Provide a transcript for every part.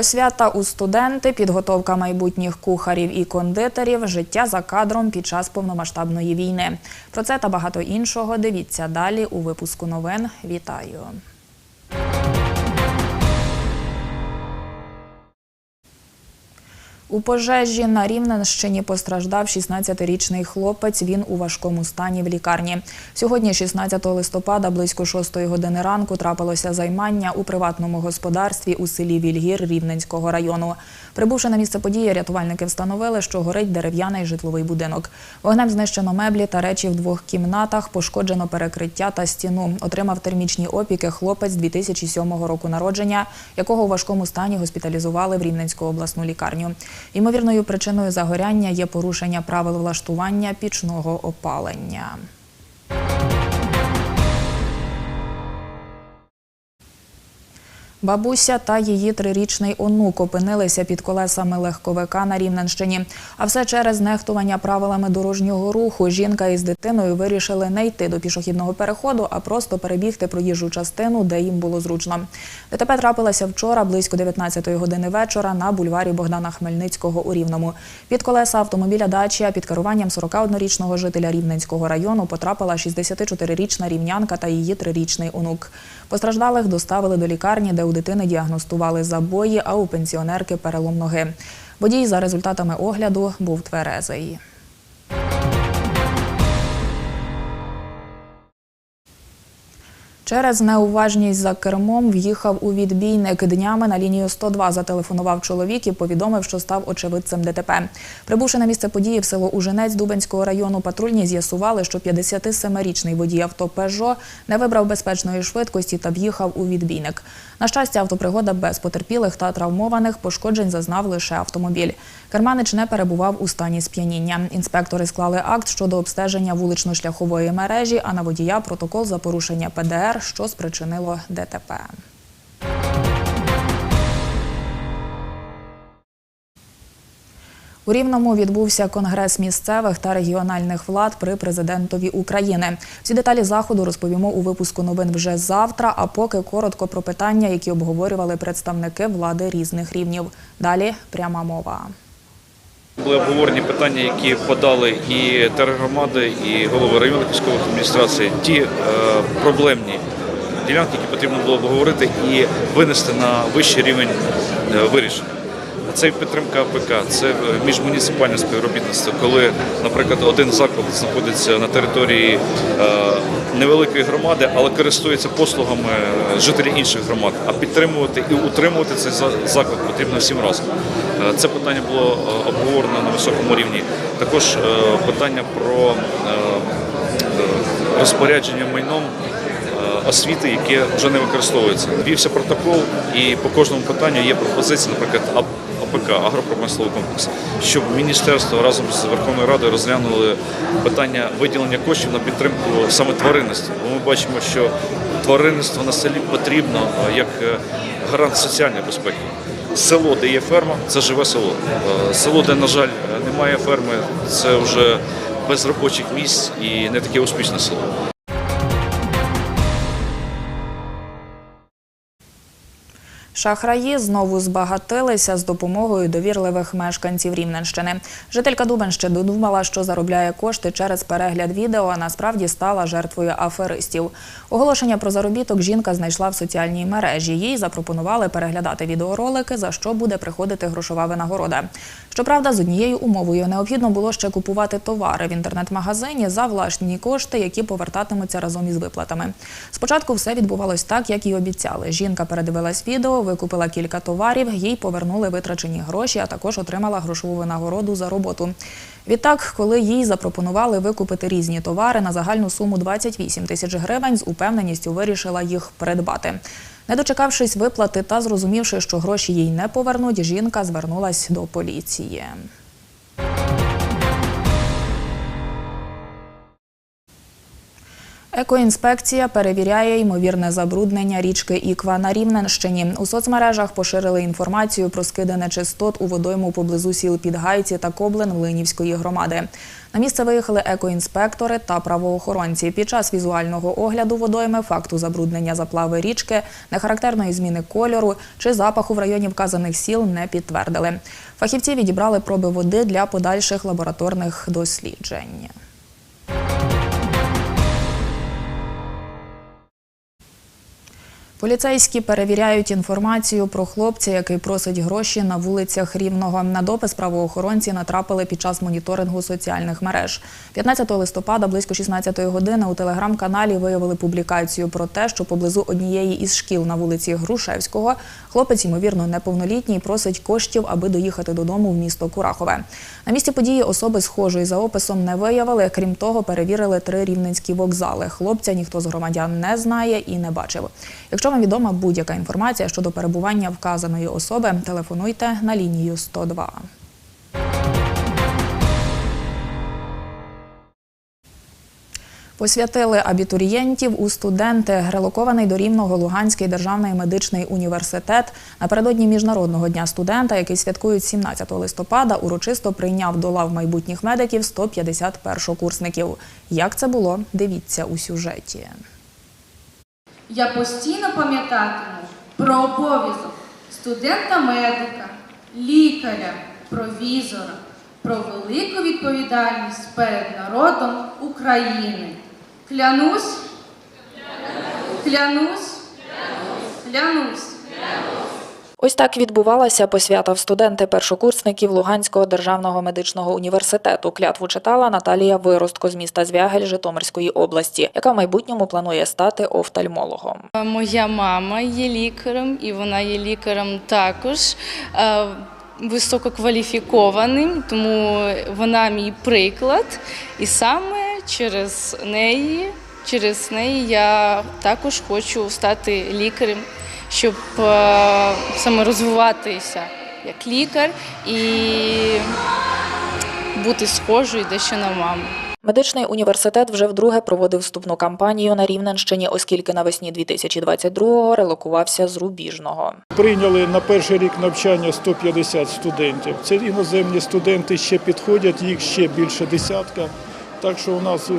Посвята у студенти, підготовка майбутніх кухарів і кондитерів, життя за кадром під час повномасштабної війни. Про це та багато іншого дивіться далі у випуску новин. Вітаю! У пожежі на Рівненщині постраждав 16-річний хлопець. Він у важкому стані в лікарні. Сьогодні, 16 листопада, близько 6 години ранку, трапилося займання у приватному господарстві у селі Вільгір Рівненського району. Прибувши на місце події, рятувальники встановили, що горить дерев'яний житловий будинок. Вогнем знищено меблі та речі в двох кімнатах, пошкоджено перекриття та стіну. Отримав термічні опіки хлопець 2007 року народження, якого у важкому стані госпіталізували в Рівненську обласну лікарню. Ймовірною причиною загоряння є порушення правил влаштування пічного опалення. Бабуся та її трирічний онук опинилися під колесами легковика на Рівненщині. А все через нехтування правилами дорожнього руху. Жінка із дитиною вирішили не йти до пішохідного переходу, а просто перебігти проїжджу частину, де їм було зручно. ДТП трапилося вчора близько 19-ї години вечора на бульварі Богдана Хмельницького у Рівному. Під колеса автомобіля Дачія під керуванням 41-річного жителя Рівненського району потрапила 64-річна рівнянка та її трирічний онук. Постраждалих доставили до лікарні, де у дитини діагностували забої, а у пенсіонерки перелом ноги. Водій за результатами огляду був тверезий. Через неуважність за кермом в'їхав у відбійник. Днями на лінію 102 зателефонував чоловік і повідомив, що став очевидцем ДТП. Прибувши на місце події в село Ужинець Дубенського району, патрульні з'ясували, що 57-річний водій авто «Пежо» не вибрав безпечної швидкості та в'їхав у відбійник. На щастя, автопригода без потерпілих та травмованих пошкоджень зазнав лише автомобіль. Керманич не перебував у стані сп'яніння. Інспектори склали акт щодо обстеження вулично-шляхової мережі, а на водія протокол за порушення ПДР, що спричинило ДТП. У Рівному відбувся конгрес місцевих та регіональних влад при президентові України. Всі деталі заходу розповімо у випуску новин вже завтра. А поки коротко про питання, які обговорювали представники влади різних рівнів. Далі пряма мова. Були обговорені питання, які подали і тергромади, і голови районних військових адміністрацій. Ті е, проблемні ділянки, які потрібно було обговорити і винести на вищий рівень е, вирішення. Це і підтримка АПК, це міжмуніципальне співробітництво, коли, наприклад, один заклад знаходиться на території е, невеликої громади, але користується послугами жителів інших громад. А підтримувати і утримувати цей заклад потрібно всім разом. Е, Це питання було е, обговорено на високому рівні. Також е, питання про е, е, розпорядження майном е, освіти, яке вже не використовується. Вівся протокол, і по кожному питанню є пропозиція, наприклад, АП. АПК агропромисловий комплекс, щоб міністерство разом з Верховною Радою розглянули питання виділення коштів на підтримку саме тваринності. Бо ми бачимо, що тваринництво на селі потрібно е, як е, гарант соціальної безпеки. Село, де є ферма, це живе село. Е, Село, де, на жаль, немає ферми, це вже без робочих місць і не таке успішне село. Шахраї знову збагатилися з допомогою довірливих мешканців Рівненщини. Жителька Дубенщини додумала, що заробляє кошти через перегляд відео, а насправді стала жертвою аферистів. Оголошення про заробіток жінка знайшла в соціальній мережі. Їй запропонували переглядати відеоролики, за що буде приходити грошова винагорода. Щоправда, з однією умовою необхідно було ще купувати товари в інтернет-магазині за власні кошти, які повертатимуться разом із виплатами. Спочатку все відбувалось так, як і обіцяли. Жінка передивилась відео, викупила кілька товарів, їй повернули витрачені гроші, а також отримала грошову винагороду за роботу. Відтак, коли їй запропонували викупити різні товари на загальну суму 28 тисяч гривень, з упевненістю вирішила їх придбати. Не дочекавшись виплати та зрозумівши, що гроші їй не повернуть, жінка звернулась до поліції. Екоінспекція перевіряє ймовірне забруднення річки Іква на Рівненщині. У соцмережах поширили інформацію про скидане чистот у водойму поблизу сіл Підгайці та Коблин Млинівської громади. На місце виїхали екоінспектори та правоохоронці. Під час візуального огляду водойми факту забруднення заплави річки, нехарактерної зміни кольору чи запаху в районі вказаних сіл не підтвердили. Фахівці відібрали проби води для подальших лабораторних досліджень. Поліцейські перевіряють інформацію про хлопця, який просить гроші на вулицях Рівного. На допис правоохоронці натрапили під час моніторингу соціальних мереж. 15 листопада близько 16 години у телеграм-каналі виявили публікацію про те, що поблизу однієї із шкіл на вулиці Грушевського хлопець, ймовірно, неповнолітній, просить коштів, аби доїхати додому в місто Курахове. На місці події особи схожої за описом не виявили. Крім того, перевірили три рівненські вокзали. Хлопця ніхто з громадян не знає і не бачив. Якщо вам відома будь-яка інформація щодо перебування вказаної особи, телефонуйте на лінію 102. Посвятили абітурієнтів у студенти. Релокований до Рівного Луганський державний медичний університет напередодні міжнародного дня студента, який святкують 17 листопада, урочисто прийняв до лав майбутніх медиків 150 курсників. Як це було? Дивіться у сюжеті. Я постійно пам'ятатиму про обов'язок студента-медика, лікаря, провізора, про велику відповідальність перед народом України. Клянусь, клянусь, клянусь. Ось так відбувалася посвята в студенти першокурсників Луганського державного медичного університету. Клятву читала Наталія Виростко з міста Звягель Житомирської області, яка в майбутньому планує стати офтальмологом. Моя мама є лікарем, і вона є лікарем також е, висококваліфікованим, тому вона мій приклад. І саме через неї, через неї я також хочу стати лікарем, щоб е, саме розвиватися як лікар і бути схожою дещо на маму. Медичний університет вже вдруге проводив вступну кампанію на Рівненщині, оскільки навесні 2022-го релокувався з Рубіжного. Прийняли на перший рік навчання 150 студентів. Це іноземні студенти ще підходять, їх ще більше десятка. Так що у нас е,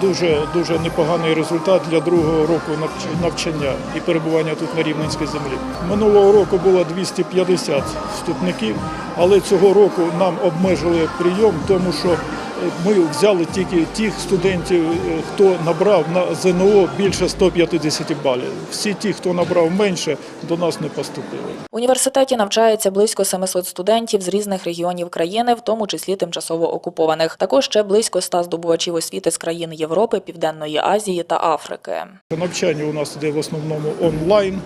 дуже дуже непоганий результат для другого року навчання і перебування тут на Рівненській землі. Минулого року було 250 вступників, але цього року нам обмежили прийом, тому що ми взяли тільки тих студентів, е, хто набрав на ЗНО більше 150 балів. Всі ті, хто набрав менше, до нас не поступили. В університеті навчається близько 700 студентів з різних регіонів країни, в тому числі тимчасово окупованих. Також ще близько 100 здобувачів освіти з країн Європи, Південної Азії та Африки. Навчання у нас йде в основному онлайн.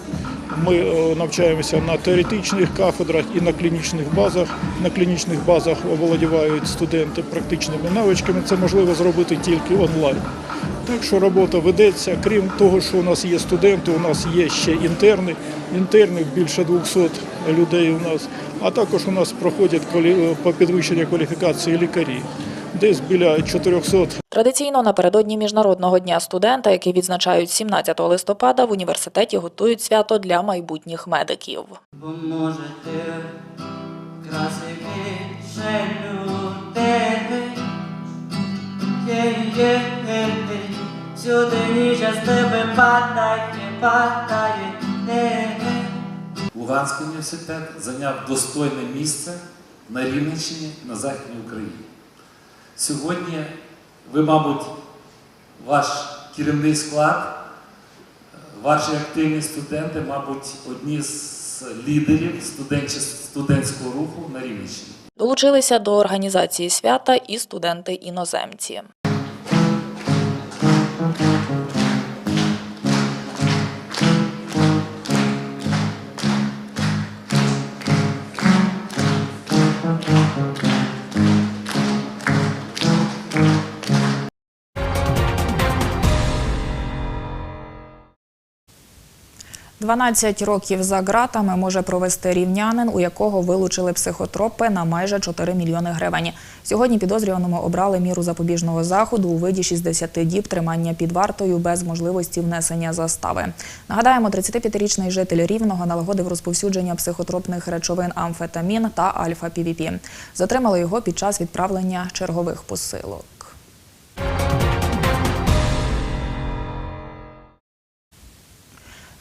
Ми е, навчаємося на теоретичних кафедрах і на клінічних базах. На клінічних базах оволодівають студенти практичними навичками. Це можливо зробити тільки онлайн. Так що робота ведеться. Крім того, що у нас є студенти, у нас є ще інтерни. Інтернів більше 200 людей у нас. А також у нас проходять по підвищення кваліфікації лікарі. Десь біля 400 Традиційно напередодні міжнародного дня студента, який відзначають 17 листопада, в університеті готують свято для майбутніх медиків. Бо може красивіше людини, є, є, є, ти, всюди ніжа з тебе падає, падає. Луганський університет зайняв достойне місце на Рівненщині на Західній Україні. Сьогодні ви, мабуть, ваш керівний склад, ваші активні студенти, мабуть, одні з лідерів студентського руху на Рівненщині. Долучилися до організації свята і студенти-іноземці. 12 років за ґратами може провести рівнянин, у якого вилучили психотропи на майже 4 мільйони гривень. Сьогодні підозрюваному обрали міру запобіжного заходу у виді 60 діб тримання під вартою без можливості внесення застави. Нагадаємо, 35-річний житель Рівного налагодив розповсюдження психотропних речовин амфетамін та альфа-півіпі. Затримали його під час відправлення чергових посилок.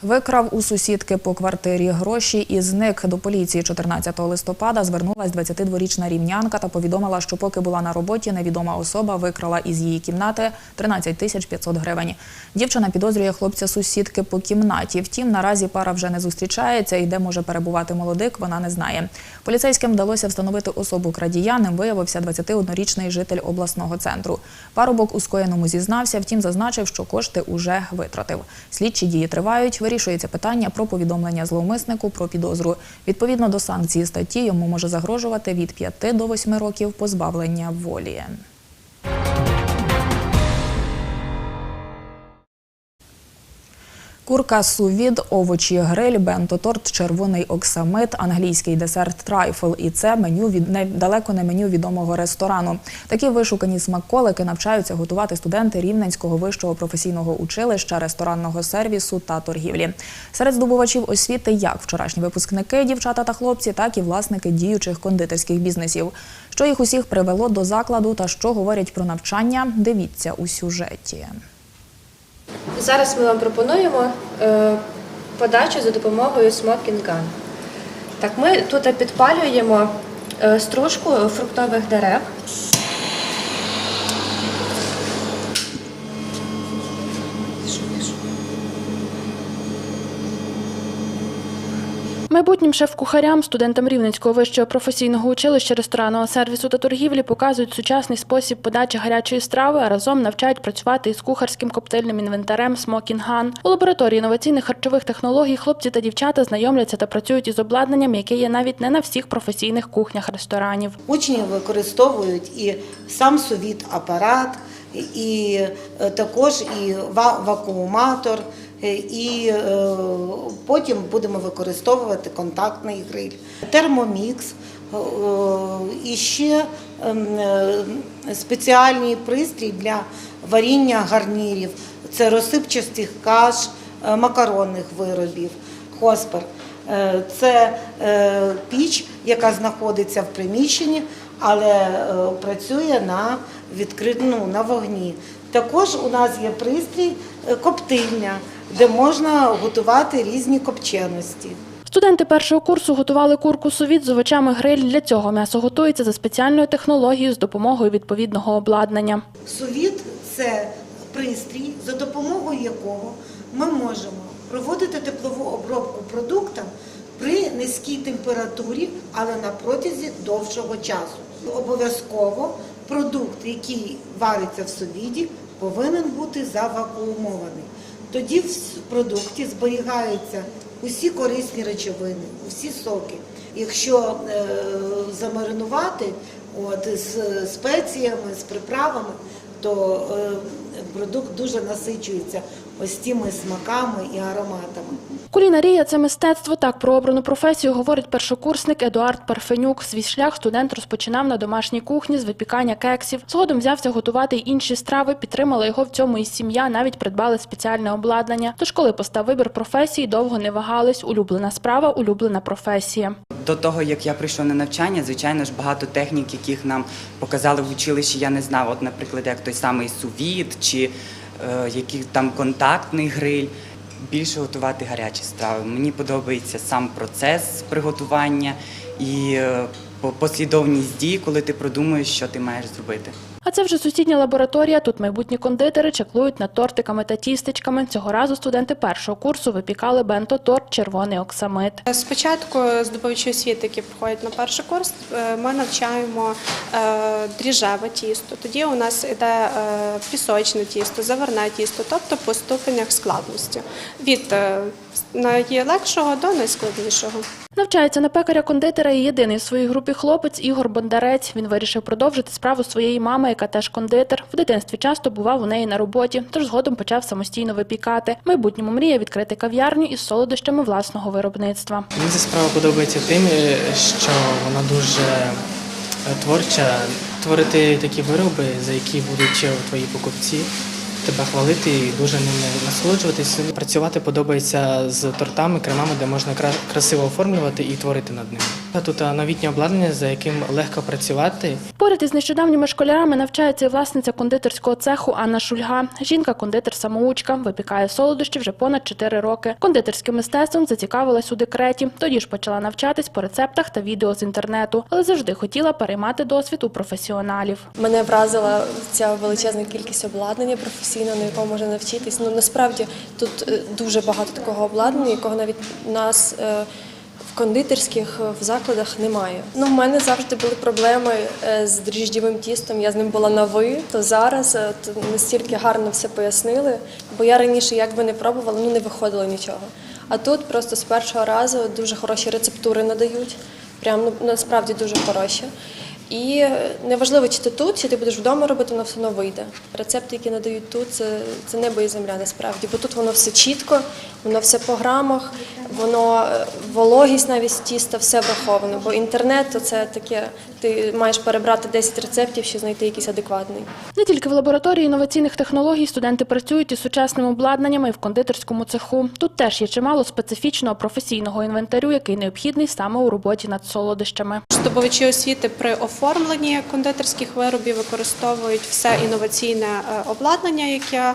Викрав у сусідки по квартирі гроші і зник до поліції 14 листопада. Звернулась 22-річна рівнянка та повідомила, що поки була на роботі, невідома особа викрала із її кімнати 13 тисяч 500 гривень. Дівчина підозрює хлопця сусідки по кімнаті. Втім, наразі пара вже не зустрічається і де може перебувати молодик, вона не знає. Поліцейським вдалося встановити особу крадія. Ним виявився 21-річний житель обласного центру. Парубок у скоєному зізнався, втім зазначив, що кошти уже витратив. Слідчі дії тривають. Вирішується питання про повідомлення зловмиснику про підозру. Відповідно до санкції статті йому може загрожувати від 5 до 8 років позбавлення волі. Курка сувід, овочі гриль, бенто-торт, червоний оксамит, англійський десерт трайфл. І це меню від не далеко не меню відомого ресторану. Такі вишукані смаколики навчаються готувати студенти Рівненського вищого професійного училища ресторанного сервісу та торгівлі. Серед здобувачів освіти як вчорашні випускники, дівчата та хлопці, так і власники діючих кондитерських бізнесів. Що їх усіх привело до закладу та що говорять про навчання, дивіться у сюжеті. Зараз ми вам пропонуємо е, подачу за допомогою Smoking Gun. Так, ми тут підпалюємо е, стружку фруктових дерев. Майбутнім шеф-кухарям, студентам Рівненського вищого професійного училища ресторанного сервісу та торгівлі показують сучасний спосіб подачі гарячої страви, а разом навчають працювати із кухарським коктейльним інвентарем Gun. У лабораторії інноваційних харчових технологій хлопці та дівчата знайомляться та працюють із обладнанням, яке є навіть не на всіх професійних кухнях ресторанів. Учні використовують і сам сувіт апарат, і е, також і ва- вакууматор, і е, потім будемо використовувати контактний гриль, термомікс, е, і ще ем, е, спеціальний пристрій для варіння гарнірів. Це розсипчастих каш, е, макаронних виробів, хоспер. Е, Це е, піч, яка знаходиться в приміщенні, але е, працює на відкрит... ну, на вогні. Також у нас є пристрій е, коптильня, де можна готувати різні копченості. Студенти першого курсу готували курку сувіт з овочами гриль. Для цього м'ясо готується за спеціальною технологією з допомогою відповідного обладнання. Сувіт це пристрій, за допомогою якого ми можемо проводити теплову обробку продуктам при низькій температурі, але на протязі довшого часу. Обов'язково продукт, який вариться в сувіді, повинен бути завакуумований. Тоді в продукті зберігаються усі корисні речовини, усі соки. Якщо е, замаринувати от, з спеціями, з приправами, то е, продукт дуже насичується ось тими смаками і ароматами. Кулінарія це мистецтво. Так про обрану професію говорить першокурсник Едуард Парфенюк. Свій шлях студент розпочинав на домашній кухні з випікання кексів. Згодом взявся готувати й інші страви. Підтримала його в цьому і сім'я. Навіть придбали спеціальне обладнання. Тож, коли постав вибір професії, довго не вагались. Улюблена справа, улюблена професія. До того, як я прийшов на навчання, звичайно ж, багато технік, яких нам показали в училищі, я не знав. От, наприклад, як той самий сувіт чи е, який там контактний гриль. Більше готувати гарячі страви. Мені подобається сам процес приготування і е, по- послідовність дій, коли ти продумуєш, що ти маєш зробити. А це вже сусідня лабораторія. Тут майбутні кондитери чеклують над тортиками та тістечками. Цього разу студенти першого курсу випікали бенто-торт червоний оксамит. Спочатку здобувачі освіти, які приходять на перший курс, е, ми навчаємо е, дріжджеве тісто. Тоді у нас йде е, пісочне тісто, заварне тісто, тобто по ступенях складності від е, найлегшого до найскладнішого. Навчається на пекаря-кондитера і єдиний в своїй групі хлопець Ігор Бондарець. Він вирішив продовжити справу своєї мами, яка теж кондитер. В дитинстві часто бував у неї на роботі, тож згодом почав самостійно випікати. Майбутньому мріє відкрити кав'ярню із солодощами власного виробництва. Мені ця справа подобається тим, що вона дуже е, творча. Творити такі вироби, за які будуть е, твої покупці тебе хвалити і дуже ними насолоджуватись. Працювати подобається з тортами, кремами, де можна красиво оформлювати і творити над ними. Тут новітнє обладнання, за яким легко працювати. Поряд із нещодавніми школярами навчається і власниця кондитерського цеху Анна Шульга. Жінка кондитер самоучка, випікає солодощі вже понад 4 роки. Кондитерським мистецтвом зацікавилась у декреті. Тоді ж почала навчатись по рецептах та відео з інтернету, але завжди хотіла переймати досвід у професіоналів. Мене вразила ця величезна кількість обладнання професійного, на якому можна навчитись. Ну насправді тут е, дуже багато такого обладнання, якого навіть нас е, в кондитерських е, в закладах немає. Ну, в мене завжди були проблеми з дріжджєвим тістом. Я з ним була на ви, то зараз то настільки гарно все пояснили. Бо я раніше як би не пробувала, ну не виходило нічого. А тут просто з першого разу дуже хороші рецептури надають. Прям ну, насправді дуже хороші. І е, неважливо, чи ти тут, чи ти будеш вдома робити, воно все одно вийде. Рецепти, які надають тут, це, це небо і земля насправді. Бо тут воно все чітко, воно все по грамах, воно е, вологість навіть тіста, все враховано. Бо інтернет то це таке, ти маєш перебрати 10 рецептів, щоб знайти якийсь адекватний. Не тільки в лабораторії інноваційних технологій студенти працюють із сучасним обладнанням і в кондитерському цеху. Тут теж є чимало специфічного професійного інвентарю, який необхідний саме у роботі над солодощами. Здобувачі освіти при оформленні кондитерських виробів використовують все інноваційне е, обладнання, яке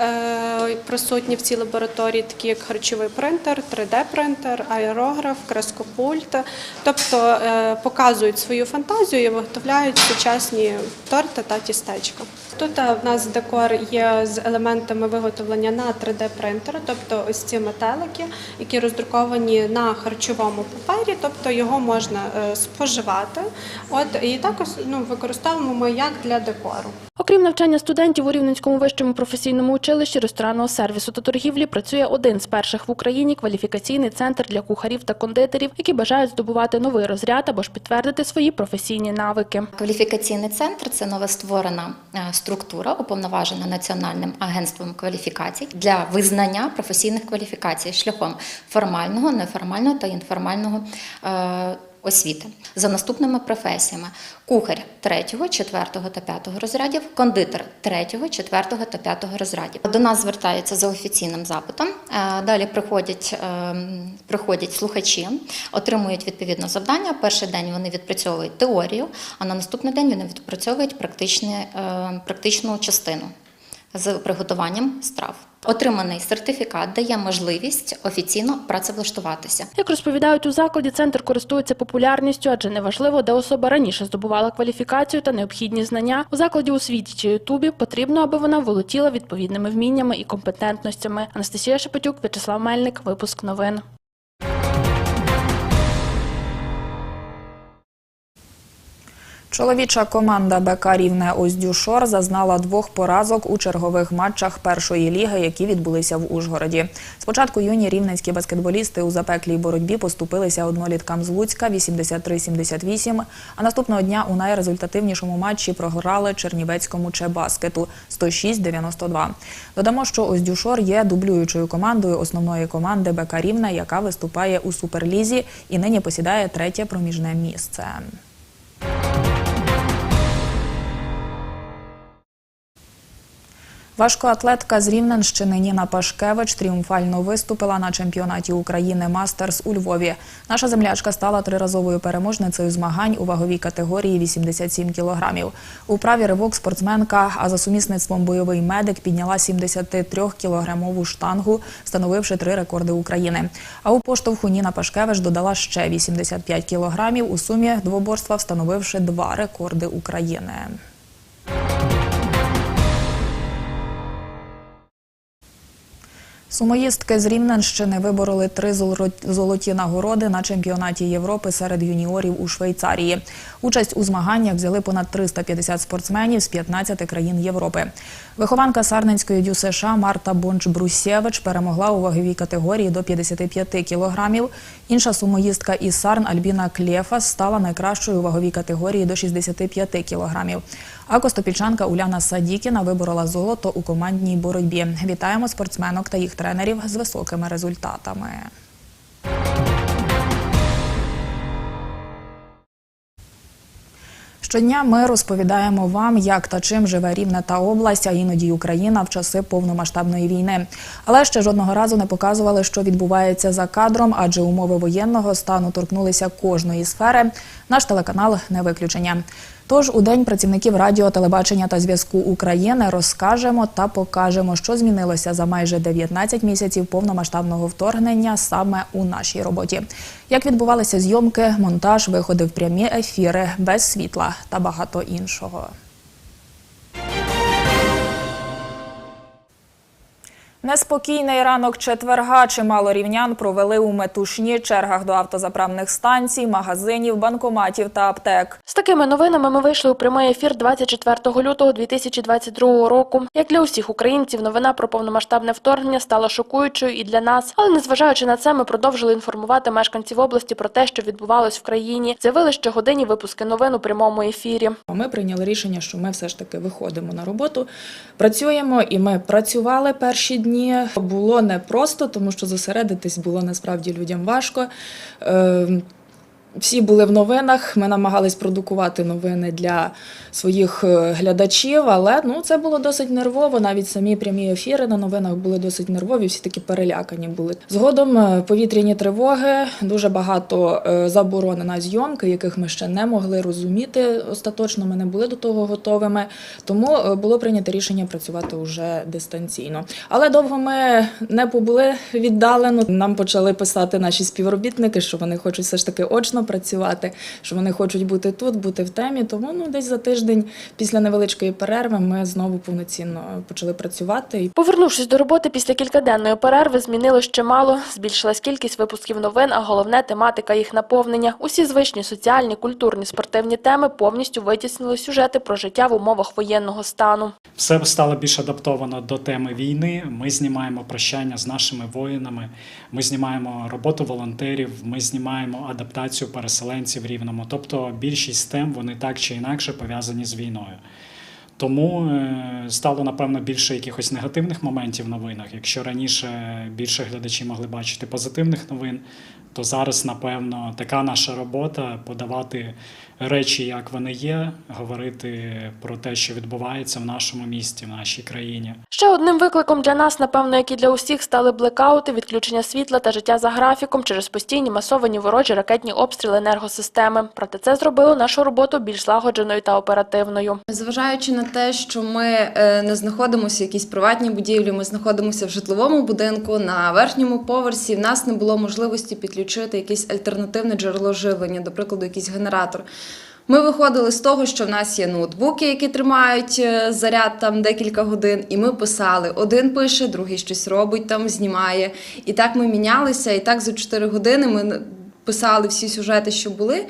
е, присутнє в цій лабораторії, такі як харчовий принтер, 3D-принтер, аерограф, крескопульт. Тобто е, показують свою фантазію і виготовляють сучасні торти та тістечка. Тут е, в нас декор є з елементами виготовлення на 3D-принтері, тобто ось ці метелики, які роздруковані на харчовому папері, тобто його можна е, споживати. От і також ну, використовуємо ми як для декору. Окрім навчання студентів у Рівненському вищому професійному училищі ресторанного сервісу та торгівлі працює один з перших в Україні кваліфікаційний центр для кухарів та кондитерів, які бажають здобувати новий розряд або ж підтвердити свої професійні навики. Кваліфікаційний центр це новостворена е, структура, уповноважена Національним агентством кваліфікацій для визнання професійних кваліфікацій шляхом формального, неформального та інформального е, освіти за наступними професіями: кухар 3, 4 та 5 розрядів, кондитер 3, 4 та 5 розрядів. До нас звертаються за офіційним запитом. Е, Далі приходять, е, приходять слухачі, отримують відповідне завдання. Перший день вони відпрацьовують теорію, а на наступний день вони відпрацьовують е, практичну частину з приготуванням страв. Отриманий сертифікат дає можливість офіційно працевлаштуватися. Як розповідають у закладі, центр користується популярністю, адже неважливо, де особа раніше здобувала кваліфікацію та необхідні знання. У закладі у світі чи Ютубі потрібно, аби вона володіла відповідними вміннями і компетентностями. Анастасія Шепетюк, В'ячеслав Мельник, випуск новин. Чоловіча команда БК Рівне Оздюшор зазнала двох поразок у чергових матчах першої ліги, які відбулися в Ужгороді. Спочатку юні рівненські баскетболісти у запеклій боротьбі поступилися одноліткам з Луцька 83-78, а наступного дня у найрезультативнішому матчі програли Чернівецькому Чебаскету 106-92. Додамо, що Оздюшор є дублюючою командою основної команди БК Рівне, яка виступає у суперлізі і нині посідає третє проміжне місце. Важкоатлетка з Рівненщини Ніна Пашкевич тріумфально виступила на чемпіонаті України Мастерс у Львові. Наша землячка стала триразовою переможницею змагань у ваговій категорії 87 кілограмів. У праві ривок спортсменка, а за сумісництвом бойовий медик підняла 73-кілограмову штангу, встановивши три рекорди України. А у поштовху Ніна Пашкевич додала ще 85 кілограмів. У сумі двоборства встановивши два рекорди України. Сумоїстки з Рівненщини вибороли три золоті нагороди на чемпіонаті Європи серед юніорів у Швейцарії. Участь у змаганнях взяли понад 350 спортсменів з 15 країн Європи. Вихованка Сарненської дю США Марта Бонч-Брусєвич перемогла у ваговій категорії до 55 кілограмів. Інша сумоїстка із Сарн Альбіна Клєфас стала найкращою у ваговій категорії до 65 кілограмів. А костопільчанка Уляна Садікіна виборола золото у командній боротьбі. Вітаємо спортсменок та їх тренерів з високими результатами. Щодня ми розповідаємо вам, як та чим живе Рівне та область, а іноді Україна в часи повномасштабної війни. Але ще жодного разу не показували, що відбувається за кадром, адже умови воєнного стану торкнулися кожної сфери. Наш телеканал не виключення. Тож у день працівників радіо, телебачення та зв'язку України розкажемо та покажемо, що змінилося за майже 19 місяців повномасштабного вторгнення саме у нашій роботі. Як відбувалися зйомки, монтаж, виходи в прямі ефіри без світла та багато іншого. Неспокійний ранок четверга. Чимало рівнян провели у метушні чергах до автозаправних станцій, магазинів, банкоматів та аптек. З такими новинами ми вийшли у прямий ефір 24 лютого 2022 року. Як для усіх українців, новина про повномасштабне вторгнення стала шокуючою і для нас. Але незважаючи на це, ми продовжили інформувати мешканців області про те, що відбувалось в країні. З'явили щогодинні випуски новин у прямому ефірі. Ми прийняли рішення, що ми все ж таки виходимо на роботу, працюємо, і ми працювали перші дні. Було непросто, тому що зосередитись було насправді людям важко. Всі були в новинах. Ми намагались продукувати новини для своїх е, глядачів, але ну це було досить нервово. Навіть самі прямі ефіри на новинах були досить нервові. Всі такі перелякані були. Згодом е, повітряні тривоги, дуже багато е, заборони на зйомки, яких ми ще не могли розуміти. Остаточно ми не були до того готовими. Тому було прийнято рішення працювати уже дистанційно. Але довго ми не побули віддалено. Нам почали писати наші співробітники, що вони хочуть все ж таки очно працювати, що вони хочуть бути тут, бути в темі. Тому ну десь за тиждень після невеличкої перерви ми знову повноцінно почали працювати. Повернувшись до роботи після кількаденної перерви, змінилось чимало. Збільшилась кількість випусків новин, а головне тематика їх наповнення. Усі звичні соціальні, культурні, спортивні теми повністю витіснили сюжети про життя в умовах воєнного стану. Все стало більш адаптовано до теми війни. Ми знімаємо прощання з нашими воїнами. Ми знімаємо роботу волонтерів. Ми знімаємо адаптацію переселенців рівному. Тобто більшість тем вони так чи інакше пов'язані з війною. Тому е, стало напевно більше якихось негативних моментів в новинах. Якщо раніше більше глядачі могли бачити позитивних новин, то зараз, напевно, така наша робота подавати речі, як вони є, говорити про те, що відбувається в нашому місті, в нашій країні. Ще одним викликом для нас, напевно, як і для усіх, стали блекаути, відключення світла та життя за графіком через постійні масовані ворожі ракетні обстріли енергосистеми. Проте це зробило нашу роботу більш злагодженою та оперативною. Зважаючи на те, що ми е, не знаходимося в якійсь приватній будівлі, ми знаходимося в житловому будинку на верхньому поверсі. В нас не було можливості підключити якесь альтернативне джерело живлення, до прикладу, якийсь генератор. Ми виходили з того, що в нас є ноутбуки, які тримають е, заряд там декілька годин, і ми писали. Один пише, другий щось робить, там знімає. І так ми мінялися, і так за 4 години ми писали всі сюжети, що були.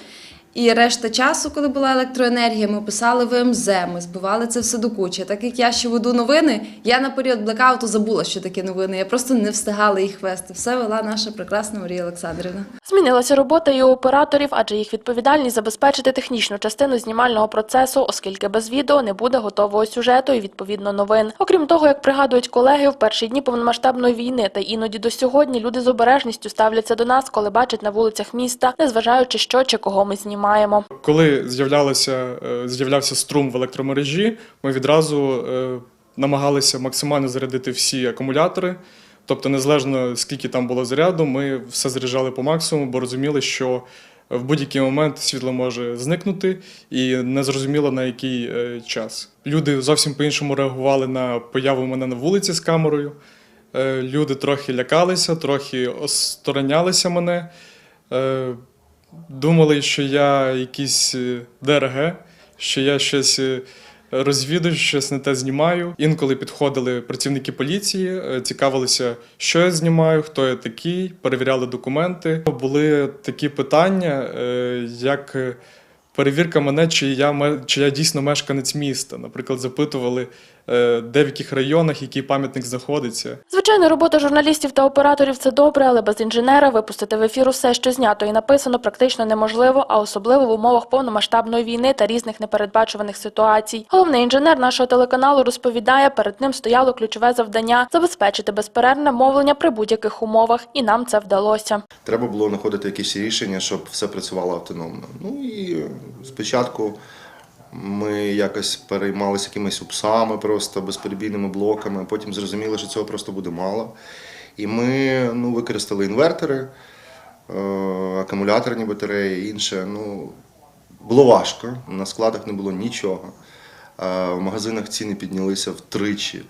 І решта часу, коли була електроенергія, ми писали ВМЗ, ми збивали це все до кучі. Так як я ще веду новини, я на період блекауту забула, що таке новини. Я просто не встигала їх вести. Все вела наша прекрасна Марія Олександрівна. Змінилася робота і у операторів, адже їх відповідальність забезпечити технічну частину знімального процесу, оскільки без відео не буде готового сюжету і відповідно новин. Окрім того, як пригадують колеги, в перші дні повномасштабної війни та іноді до сьогодні люди з обережністю ставляться до нас, коли бачать на вулицях міста, незважаючи що чи кого ми знімаємо. Коли з'являлося, е, з'являвся струм в електромережі, ми відразу е, намагалися максимально зарядити всі акумулятори. Тобто, незалежно скільки там було заряду, ми все заряджали по максимуму, бо розуміли, що в будь-який момент світло може зникнути, і не зрозуміло на який е, час. Люди зовсім по-іншому реагували на появу мене на вулиці з камерою. Люди трохи лякалися, трохи осторонялися мене. Думали, що я якийсь е, ДРГ, що я щось е, розвідую, щось не те знімаю. Інколи підходили працівники поліції, е, цікавилися, що я знімаю, хто я такий, перевіряли документи. Були такі питання, як перевірка мене, чи я, чи я дійсно мешканець міста. Наприклад, запитували, е, де в яких районах який пам'ятник знаходиться. Звичайно, робота журналістів та операторів це добре, але без інженера випустити в ефір усе, що знято і написано, практично неможливо, а особливо в умовах повномасштабної війни та різних непередбачуваних ситуацій. Головний інженер нашого телеканалу розповідає, перед ним стояло ключове завдання забезпечити безперервне мовлення при будь-яких умовах, і нам це вдалося. Треба було знаходити якісь рішення, щоб все працювало автономно. Ну і спочатку ми якось переймалися якимись упсами, просто безперебійними блоками. Потім зрозуміли, що цього просто буде мало. І ми ну, використали інвертори, е, акумуляторні батареї, інше. Ну, було важко, на складах не було нічого. Е, В магазинах ціни піднялися втричі,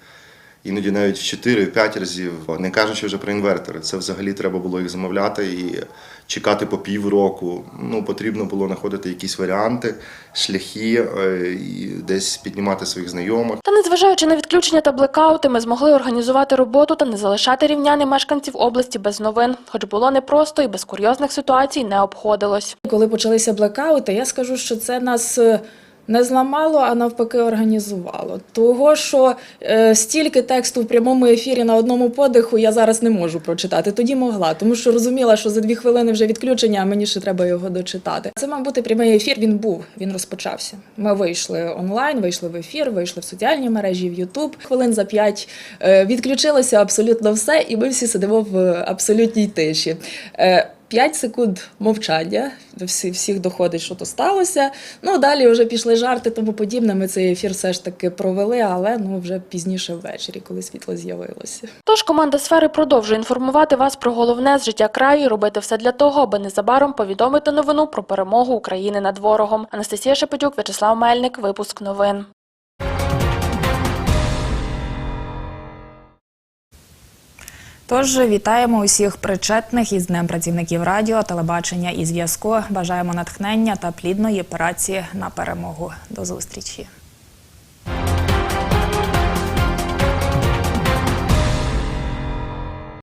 іноді навіть в 4-5 разів. Не кажучи вже про інвертори. Це взагалі треба було їх замовляти і чекати по півроку. Ну, потрібно було знаходити якісь варіанти, шляхи е, і десь піднімати своїх знайомих. Та незважаючи на відключення та блекаути, ми змогли організувати роботу та не залишати рівняни мешканців області без новин. Хоч було непросто і без курйозних ситуацій не обходилось. Коли почалися блекаути, я скажу, що це нас е, не зламало, а навпаки організувало. Того, що е, стільки тексту в прямому ефірі на одному подиху я зараз не можу прочитати. Тоді могла, тому що розуміла, що за дві хвилини вже відключення, а мені ще треба його дочитати. Це мав бути прямий ефір. Він був, він розпочався. Ми вийшли онлайн, вийшли в ефір, вийшли в соціальні мережі, в Ютуб. Хвилин за п'ять е, відключилося абсолютно все, і ми всі сидимо в абсолютній тиші. Е, 5 секунд мовчання, всі, всіх доходить, що то сталося. Ну, далі вже пішли жарти, тому подібне. Ми цей ефір все ж таки провели, але ну вже пізніше ввечері, коли світло з'явилося. Тож команда сфери продовжує інформувати вас про головне з життя краю і робити все для того, аби незабаром повідомити новину про перемогу України над ворогом. Анастасія Шепетюк, В'ячеслав Мельник. Випуск новин. Тож вітаємо усіх причетних із Днем працівників радіо, телебачення і зв'язку. Бажаємо натхнення та плідної праці на перемогу. До зустрічі.